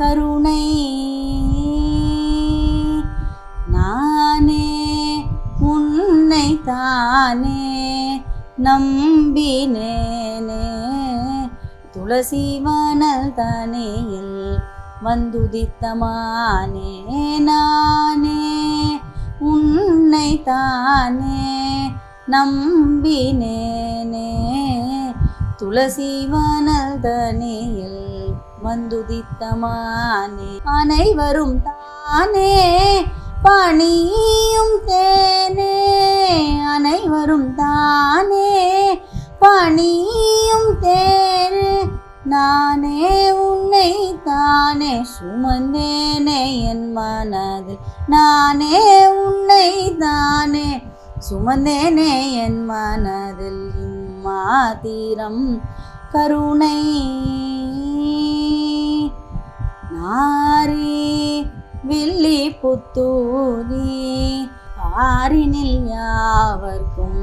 கருணை. நானே உன்னை தானே நம்பினேனே. துளசி மணல் தனையில் வந்துதித்தமானே நானே உன்னை தானே நம்பினேனே. துளசி வனல் தனியில் வந்துதித்தமானே. அனைவரும் தானே பணியும் தேனே. அனைவரும் தானே பணியும் தேனே. நானே உன்னை தானே சுமந்தேனே என் மனதில். நானே உன்னை தானே சுமந்தேனே என் மனதில். இம்மாத்திரம் கருணை. நாரி வில்லி புத்தூரி ஆரினில் யாவர்க்கும்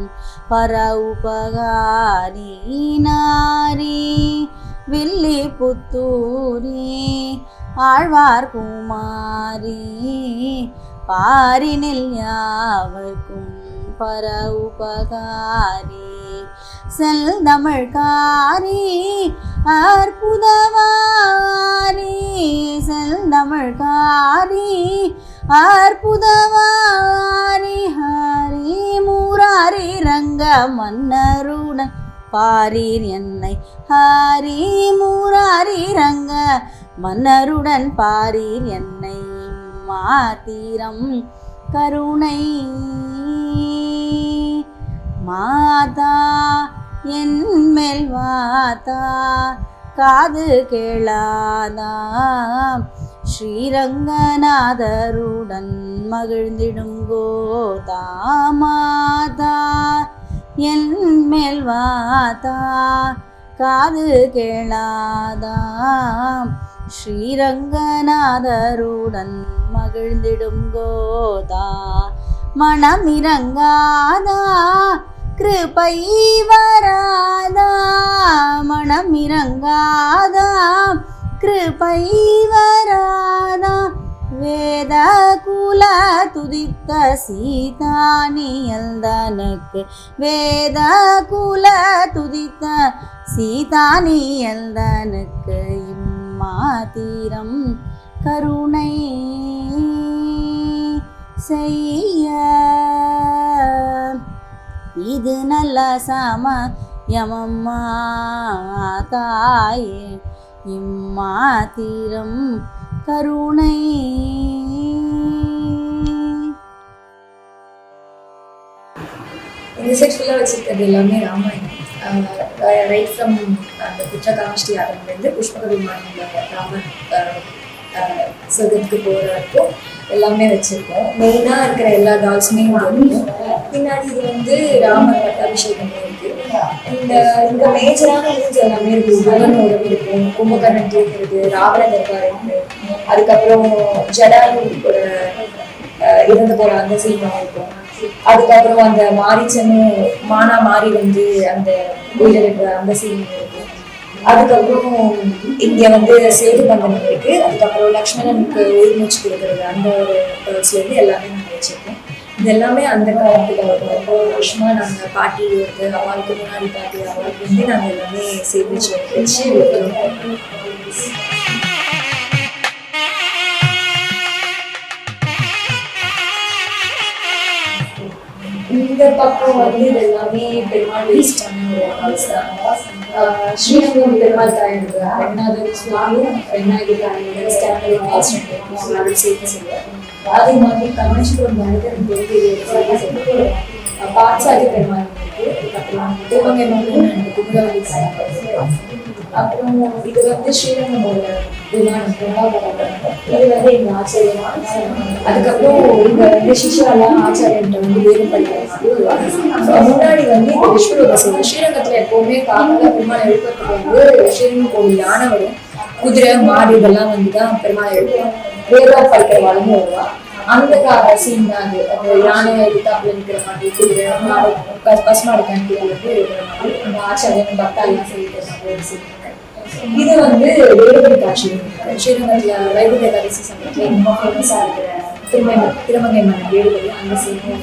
பர உபகாரி நாரி வில்லி புத்தூரி ஆழ்வார் குமாரி பாரினில் யாவர்க்கும் பர உபகாரி. செல் தமிழ்காரி அற்புதவாரி செல்தமிழ்காரி அற்புதவாரி ஹரி மூராரி ரங்க மன்னருடன் பாரீர் என்னை. ஹரி மூராரி ரங்க மன்னருடன் பாரீர் என்னை. மாத்திரம் கருணை மாதா என் மேல் காது கேளாதா ஸ்ரீரங்கநாதருடன் மகிழ்ந்திடுங்கோ தாமாதா மாதா என் மேல் வாதா காது கேளாதா ஸ்ரீரங்கநாதருடன் மகிழ்ந்திடுங்கோதா மனமிரங்காதா கிருபை வராதா மனமிரங்காதா கிருபை வராதா வேத குல துதித்த சீதானியல்தனுக்கு வேத குல துதித்த சீதானியல்தனுக்கு இம்மாத்திரம் கருணை செய்ய. இது நல்ல சமயமம்மா தாயே. இம்மாத்திரம் கருணை. இந்த செக்ஷனில் வச்சுருக்கிறது எல்லாமே ராமாயணம். ரைட் ஃப்ரம் அந்த புத்திரகாமஷ்டி ஆரம்பிலேருந்து புஷ்பக ராமன் சொர்க்கத்துக்கு போகிறப்போ எல்லாமே வச்சுருக்கோம். மெயினாக இருக்கிற எல்லா டால்ஸுமே இங்கே பின்னாடி இது வந்து ராமர் பட்டாபிஷேகம் இருக்குது இந்த இந்த மேஜரான மூவ்ஸ் எல்லாமே இருக்கு. உடம்பு இருக்கும் கும்பகர்ணன் தூக்குறது ராவண தர்பார் இருக்குது அதுக்கப்புறம் ஜடாயுவோட இறந்து போகிற அந்த சீனம் இருக்கும். அதுக்கப்புறம் அந்த மாரிச்சனும் மானா மாறி வந்து அந்த உயிரிழக்கிற அந்த சீன் இருக்கும். அதுக்கப்புறம் இங்க வந்து சேது பந்தனம் இருக்கு. அதுக்கப்புறம் லக்ஷ்மணனுக்கு உயிர்மூச்சு கொடுக்கறது. அந்த ஒரு பர்ஸ்ல எல்லாமே நாங்கள் வச்சிருக்கோம் இது எல்லாமே அந்த காலத்துல ரொம்ப வருஷமா நாங்க பாட்டி வந்து அவளுக்கு முன்னாடி பாட்டி அவளுக்கு வந்து நாங்க எல்லாமே சேமிச்சு வச்சு வைக்கிறோம். இந்த பக்கம் வந்து இது எல்லாமே பெருமாள் வேஸ்டான ஒரு ஹவுஸ் தான். ಶ್ರೀ ಶ್ರೀ ವಿಠಲವಾದ ತಾಯಿಯಿಂದ ಅಣ್ಣಾದ ಸ್ವಾಮಿ ಅಣ್ಣಾಗಿ ತಾಯಿಯಿಂದ ಸ್ಟ್ಯಾಂಡರ್ಡ್ ಮಾಸ್ಟರ್ ನಾನು ಸೇರಿಸಿದ್ದೆ ಅದು ಮಾತ್ರ ಕಮರ್ಷಿಯಲ್ ಒಂದು ಮಾಡಿದ್ರೆ ಗೊತ್ತಿದೆ ಪಾರ್ಟ್ಸ್ ಆಗಿ ಪರಿಮಾಣ ಕುಟುಂಬ அப்புறம் இது வந்து ஸ்ரீரங்கமோட விமானம் பிரபாகரன். இது வந்து எங்க ஆச்சரியமா அதுக்கப்புறம் இங்க வந்து சிஷாலாம் ஆச்சாரியன்ற வந்து வேதம் படிக்கிறது முன்னாடி வந்து இந்த விஸ்வரூப சேவை ஸ்ரீரங்கத்துல எப்பவுமே காலையில பெருமாள் எழுப்பத்துக்கு வந்து ஸ்ரீரங்கம் கோவில் யானை வரும் குதிரை மாடு இதெல்லாம் வந்து தான் பெருமாள் எழுப்பும் வேதம் படிக்கிற வாழ்ந்து வருவா. அந்த சீன் தான் அது. அந்த யானை எடுத்தாப்புல நிற்கிற மாதிரி குதிரை மாடு பசுமாடு கண்டிப்பாக வந்து அந்த ஆச்சாரியன் பக்தாலாம் செய்கிற மாதிரி ஒரு சீன் இது வந்து வேலுமணி காட்சி ஸ்ரீரங்கத்தில் வைகுண்ட ஏகாதசி சமயத்தில் ரொம்ப ஃபேமஸாக இருக்கிற திருமங்கை திருமங்கை மன்னர் வேலுமணி அந்த சேர்ந்து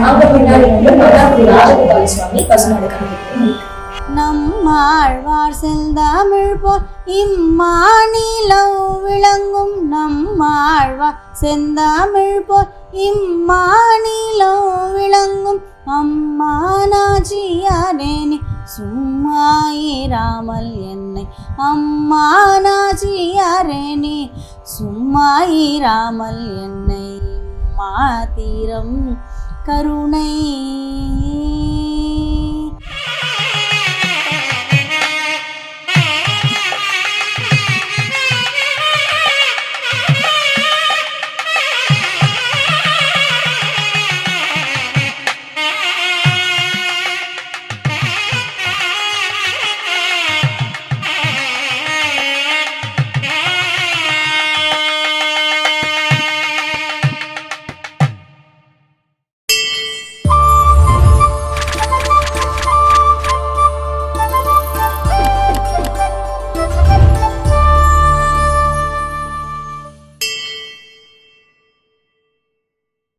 அவங்க பின்னாடி வந்து மன்னார்குடி ராஜகோபால சுவாமி பசுமாடு கண்டிப்பாக நம்மாழ்வார் செந்தமிழ் போல் இம்மாநிலம் விளங்கும் நம்மாழ்வார் செந்தமிழ் போல் இம்மாநிலம் விளங்கும் அம்மா நாஜியாரேனே சும்மா இராமல் என்னை. அம்மா நாஜியாரேனே சும்மா இராமல் என்னை. மாத்திரம் கருணை.